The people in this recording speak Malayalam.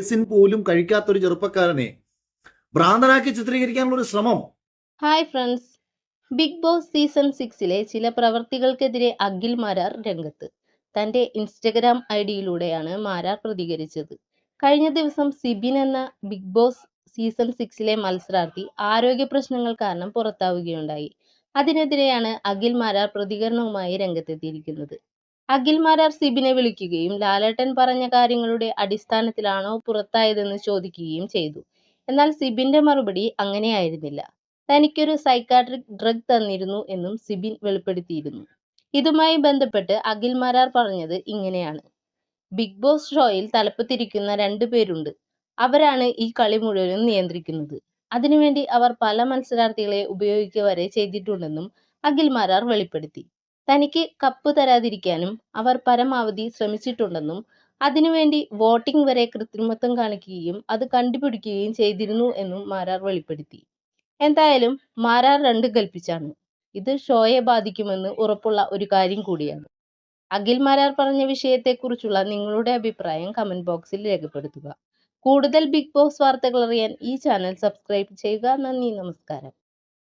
മെഡിസിൻ പോലും കഴിക്കാത്ത ഒരു ചെറുപ്പക്കാരനെ ഭ്രാന്തനാക്കി ചിത്രീകരിക്കാനുള്ള ഒരു ശ്രമം. Hi friends Bigg Boss season സിക്സിലെ ചില പ്രവർത്തികൾക്കെതിരെ അഖിൽ മാരാർ രംഗത്ത്. തന്റെ ഇൻസ്റ്റഗ്രാം ഐ ഡിയിലൂടെയാണ് മാരാർ പ്രതികരിച്ചത്. കഴിഞ്ഞ ദിവസം സിബിൻ എന്ന ബിഗ് ബോസ് സീസൺ സിക്സിലെ മത്സരാർത്ഥി ആരോഗ്യ പ്രശ്നങ്ങൾ കാരണം പുറത്താവുകയുണ്ടായി. അതിനെതിരെയാണ് അഖിൽ മാരാർ പ്രതികരണവുമായി രംഗത്തെത്തിയിരിക്കുന്നത്. അഖിൽ മാരാർ സിബിനെ വിളിക്കുകയും ലാലേട്ടൻ പറഞ്ഞ കാര്യങ്ങളുടെ അടിസ്ഥാനത്തിലാണോ പുറത്തായതെന്ന് ചോദിക്കുകയും ചെയ്തു. എന്നാൽ സിബിന്റെ മറുപടി അങ്ങനെയായിരുന്നില്ല. തനിക്കൊരു സൈക്കാട്രിക് ഡ്രഗ് തന്നിരുന്നു എന്നും സിബിൻ വെളിപ്പെടുത്തിയിരുന്നു. ഇതുമായി ബന്ധപ്പെട്ട് അഖിൽ മാരാർ പറഞ്ഞത് ഇങ്ങനെയാണ്. ബിഗ് ബോസ് ഷോയിൽ തലപ്പത്തിരിക്കുന്ന രണ്ടു പേരുണ്ട്. അവരാണ് ഈ കളി മുഴുവനും നിയന്ത്രിക്കുന്നത്. അതിനുവേണ്ടി അവർ പല മത്സരാർത്ഥികളെ ഉപയോഗിക്കുക വരെ ചെയ്തിട്ടുണ്ടെന്നും അഖിൽ മാരാർ വെളിപ്പെടുത്തി. തനിക്ക് കപ്പ് തരാതിരിക്കാനും അവർ പരമാവധി ശ്രമിച്ചിട്ടുണ്ടെന്നും അതിനുവേണ്ടി വോട്ടിംഗ് വരെ കൃത്രിമത്വം കാണിക്കുകയും അത് കണ്ടുപിടിക്കുകയും ചെയ്തിരുന്നു എന്നും മാരാർ വെളിപ്പെടുത്തി. എന്തായാലും മാരാർ രണ്ട് കൽപ്പിച്ചാണ്. ഇത് ഷോയെ ബാധിക്കുമെന്ന് ഉറപ്പുള്ള ഒരു കാര്യം കൂടിയാണ്. അഖിൽ മാരാർ പറഞ്ഞ വിഷയത്തെക്കുറിച്ചുള്ള നിങ്ങളുടെ അഭിപ്രായം കമന്റ് ബോക്സിൽ രേഖപ്പെടുത്തുക. കൂടുതൽ ബിഗ് ബോസ് വാർത്തകൾ അറിയാൻ ഈ ചാനൽ സബ്സ്ക്രൈബ് ചെയ്യുക. നന്ദി നമസ്കാരം.